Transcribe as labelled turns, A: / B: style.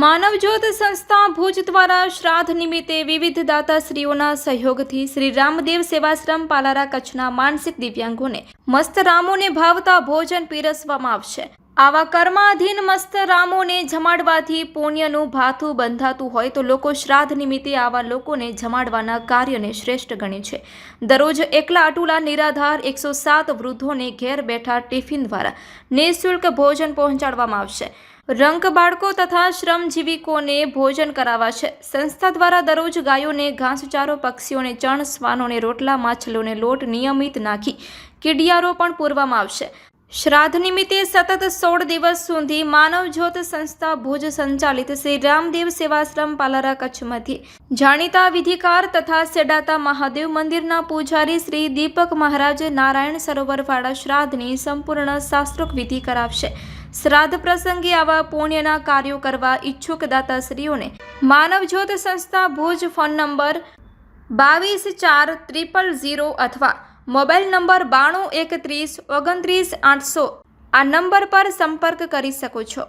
A: માનવજ્યોત સંસ્થા ભુજ દ્વારા શ્રાદ્ધ નિમિત્તે વિવિધ દાતાશ્રીઓના સહયોગથી શ્રી રામદેવ સેવાશ્રમ પાલારા કચ્છના માનસિક દિવ્યાંગોને મસ્ત રામોને ભાવતા ભોજન પીરસવામાં આવશે. આવા કર્માધીન મસ્ત રામોને જમાડવાથી પુણ્યનું ભાથું બંધાતું હોય તો લોકો શ્રાદ્ધ નિમિત્તે આવા લોકોને જમાડવાના કાર્યને શ્રેષ્ઠ ગણે છે. દરરોજ એકલા અટુલા નિરાધાર એકસો સાત વૃદ્ધોને ઘેર બેઠા ટિફિન દ્વારા નિઃશુલ્ક ભોજન પહોંચાડવામાં આવશે. રંક બાળકો તથા શ્રમજીવીકોને ભોજન કરાવાશે સંસ્થા દ્વારા દરરોજ ગાયોને ઘાસચારો, પક્ષીઓને ચણ, શ્વાનોને રોટલા, માછલીઓને લોટ નિયમિત નાખી કીડિયારો પણ પૂરવામાં આવશે. શ્રાદ્ધ નિમિત્તે સતત સોળ દિવસ સુધી માનવજ્યોત સંસ્થા ભુજ સંચાલિત શ્રી રામદેવ સેવાશ્રમ પાલારા કચ્છ મધ્યે જાણીતા વિધિકાર તથા સેડાતા મહાદેવ મંદિરના પૂજારી શ્રી દીપક મહારાજ નારાયણ સરોવરવાળા શ્રાદ્ધની સંપૂર્ણ શાસ્ત્રોક વિધિ કરાવશે. શ્રાદ્ધ પ્રસંગે આવા પુણ્યના કાર્યો કરવા ઈચ્છુક દાતાશ્રીઓને માનવજ્યોત સંસ્થા ભુજ ફોન નંબર બાવીસ ચાર ત્રિપલ ઝીરો અથવા મોબાઈલ નંબર બાણું એકત્રીસ ઓગણત્રીસ આઠસો. આ નંબર પર સંપર્ક કરી શકો છો.